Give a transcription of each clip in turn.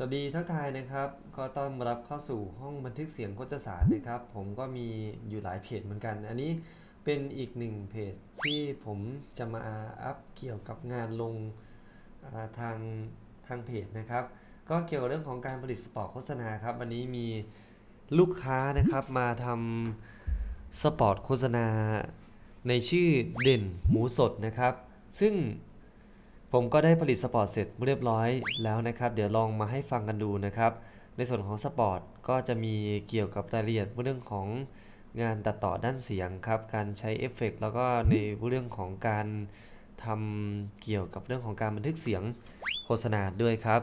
สวัสดีทักทายนะครับ ก็ต้อนรับเข้าสู่ห้องบันทึกเสียงโคจสารนะครับ ผมก็มีอยู่หลายเพจเหมือนกัน อันนี้เป็นอีกหนึ่งเพจที่ผมจะมาอัพเกี่ยวกับงานลงาทางทางเพจนะครับ ก็เกี่ยวกับเรื่องของการผลิตสปอตโฆษณาครับ วันนี้มีลูกค้านะครับมาทำสปอตโฆษณาในชื่อเด่นหมูสดนะครับ ซึ่ง ผมก็ได้ผลิตสปอร์ตเสร็จเรียบร้อยแล้วนะครับ เดี๋ยวลองมาให้ฟังกันดูนะครับ ในส่วนของสปอร์ตก็จะมีเกี่ยวกับรายละเอียดเรื่องของงานตัดต่อด้านเสียงครับ การใช้เอฟเฟกต์แล้วก็ในเรื่องของการทำเกี่ยวกับเรื่องของการบันทึกเสียงโฆษณาด้วยครับ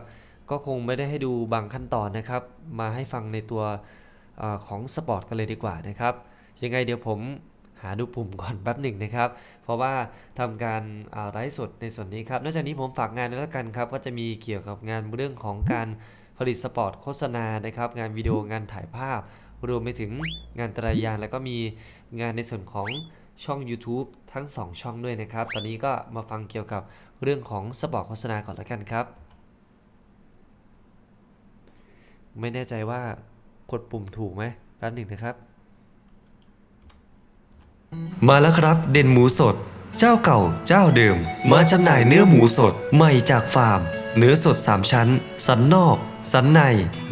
ก็คงไม่ได้ให้ดูบางขั้นตอนนะครับ มาให้ฟังในตัวอของสปอร์ตกันเลยดีกว่านะครับ ยังไงเดี๋ยวผม หาดูปุ่มก่อนแป๊บหนึ่งนะครับ เพราะว่าทำการไลฟ์สดในส่วนนี้ครับ นอกจากนี้ผมฝากงานด้วยแล้วกันครับ ก็จะมีเกี่ยวกับงานเรื่องของการผลิตสปอร์ตโฆษณานะครับ งานวิดีโองานถ่ายภาพ รวมไปถึงงานตรายาน แล้วก็มีงานในส่วนของช่อง YouTube ทั้ง 2 ช่องด้วยนะครับ ตอนนี้ก็มาฟังเกี่ยวกับเรื่องของสปอร์ตโฆษณาก่อนแล้วกันครับ ไม่แน่ใจว่ากดปุ่มถูกไหมแป๊บหนึ่งนะครับ มาแล้วครับเด่นหมูสด เจ้าเก่าเจ้าเดิม มาจำหน่ายเนื้อหมูสดใหม่จากฟาร์ม เนื้อสด 3 ชั้น สันนอก สันใน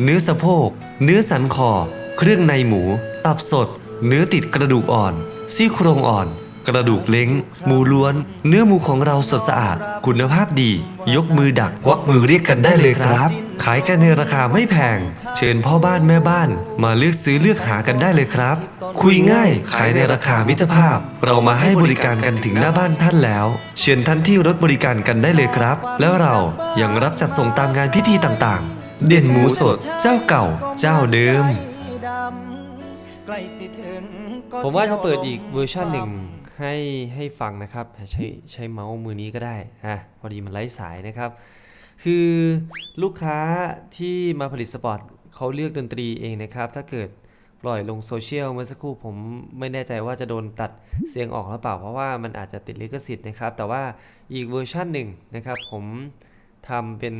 เนื้อสะโพก เนื้อสันคอ เครื่องในหมู ตับสด เนื้อติดกระดูกอ่อน ซี่โครงอ่อน กระดูกเล้ง หมูล้วน เนื้อหมูของเราสดสะอาด คุณภาพดี ยกมือดักควักมือเรียกกันได้เลยครับ ขายกันในราคาไม่แพง เชิญพ่อบ้านแม่บ้าน มาเลือกซื้อเลือกหากันได้เลยครับ คุยง่ายขายในราคามิตรภาพ เรามาให้บริการกันถึงหน้าบ้านท่านแล้ว เชิญท่านที่รถบริการกันได้เลยครับ แล้วเรายังรับจัดส่งตามงานพิธีต่างๆ เด่นหมูสด เจ้าเก่า เจ้าเดิมผมว่าจะเปิดอีกเวอร์ชันหนึ่ง ให้ให้ฟังนะครับ ใช้ใช้เมาส์มือนี้ก็ได้อะพอดีมันไร้สายนะครับ คือลูกค้าที่มาผลิตสปอร์ตเขาเลือกดนตรีเองนะครับ ถ้าเกิดปล่อยลงโซเชียลเมื่อสักครู่ผมไม่แน่ใจว่าจะโดนตัดเสียงออกหรือเปล่า เพราะว่ามันอาจจะติดลิขสิทธิ์นะครับ แต่ว่าอีกเวอร์ชันหนึ่งนะครับ ผมทำเป็น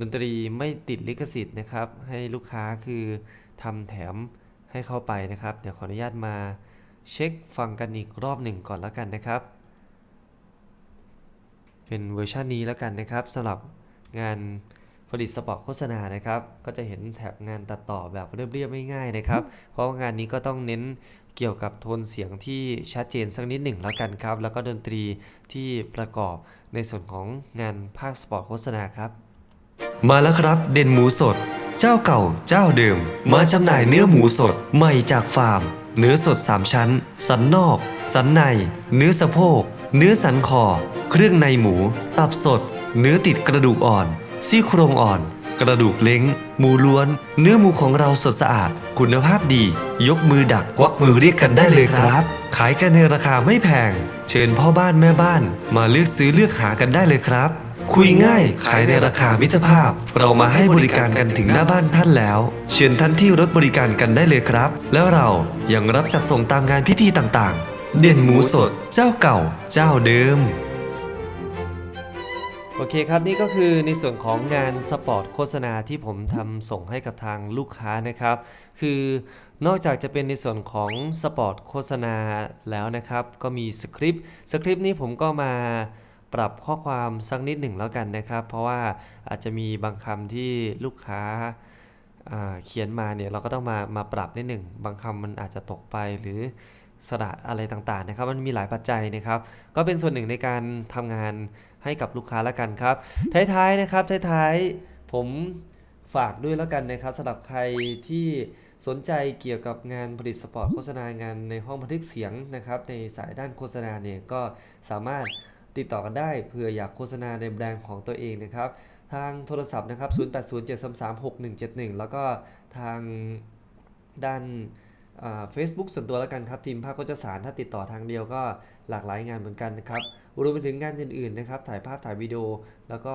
ดนตรีไม่ติดลิขสิทธิ์นะครับ ให้ลูกค้าคือทำแถมให้เข้าไปนะครับ เดี๋ยวขออนุญาตมา เช็คฟังกันอีกรอบหนึ่งก่อนแล้วกันนะครับ เป็นเวอร์ชันนี้แล้วกันนะครับสำหรับงานผลิตสปอตโฆษณานะครับ ก็จะเห็นแถบงานตัดต่อแบบเรียบๆง่ายๆนะครับ เพราะว่างานนี้ก็ต้องเน้นเกี่ยวกับโทนเสียงที่ชัดเจนสักนิดหนึ่งแล้วกันครับ แล้วก็ดนตรีที่ประกอบในส่วนของงานภาคสปอตโฆษณาครับ มาแล้วครับเด่นหมูสด เจ้าเก่าเจ้าเดิม มาจำหน่ายเนื้อหมูสดใหม่จากฟาร์ม เนื้อสด 3 ชั้น สันนอก สันใน เนื้อสะโพก เนื้อสันคอ เครื่องในหมู ตับสด เนื้อติดกระดูกอ่อน ซี่โครงอ่อน กระดูกเล้ง หมูล้วน เนื้อหมูของเราสดสะอาด คุณภาพดี ยกมือดักควักมือเรียกกันได้เลยครับ ขายกันในราคาไม่แพง เชิญพ่อบ้านแม่บ้าน มาเลือกซื้อเลือกหากันได้เลยครับ คุยง่ายขายในราคามิตรภาพ เรามาให้บริการกันถึงหน้าบ้านท่านแล้ว เชิญท่านที่รถบริการกันได้เลยครับ แล้วเรายังรับจัดส่งตามงานพิธีต่างๆ เด่นหมูสด เจ้าเก่า เจ้าเดิม โอเคครับนี่ก็คือในส่วนของงานสปอร์ตโฆษณาที่ผมทำส่งให้กับทางลูกค้านะครับ คือนอกจากจะเป็นในส่วนของสปอร์ตโฆษณาแล้วนะครับ ก็มีสคริปต์สคริปต์นี้ผมก็มา ปรับข้อความสักนิดหนึ่งแล้วกันนะครับ เพราะว่าอาจจะมีบางคำที่ลูกค้าอ่าเขียนมาเนี่ยเราก็ต้องมามาปรับนิดหนึ่งบางคำมันอาจจะตกไปหรือสระอะไรต่างๆนะครับ มันมีหลายปัจจัยนะครับ ก็เป็นส่วนหนึ่งในการทำงานให้กับลูกค้าแล้วกันครับ ท้ายๆนะครับ ท้ายๆผมฝากด้วยแล้วกันนะครับสำหรับใครที่สนใจเกี่ยวกับงานผลิตสปอร์ตโฆษณางานในห้องบันทึกเสียงนะครับ ในสายด้านโฆษณาเนี่ยก็สามารถ ติดต่อกันได้เผื่ออยากโฆษณาในแบรนด์ของตัวเองนะครับ ทางโทรศัพท์นะครับ 0807336171 แล้วก็ทางด้านเฟซบุ๊กส่วนตัวแล้วกันครับทีมภาคโฆษสารถ้าติดต่อทางเดียวก็หลากหลายงานเหมือนกันนะครับรวมไปถึงงานอื่นๆนะครับ ถ่ายภาพถ่ายวิดีโอแล้วก็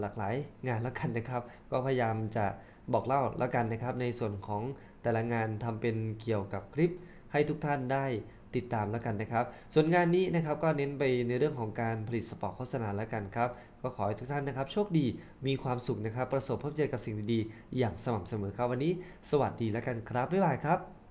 หลากหลายงานแล้วกันนะครับ ก็พยายามจะบอกเล่าแล้วกันนะครับ ในส่วนของแต่ละงานทำเป็นเกี่ยวกับคลิปให้ทุกท่านได้ ติดตามแล้วกันนะครับ ส่วนงานนี้นะครับก็เน้นไปในเรื่องของการผลิตสปอตโฆษณาแล้วกันครับ ก็ขอให้ทุกท่านนะครับ โชคดีมีความสุขนะครับ ประสบพบเจอกับสิ่งดีๆ อย่างสม่ำเสมอครับวันนี้ สวัสดีแล้วกันครับบ๊ายบายครับ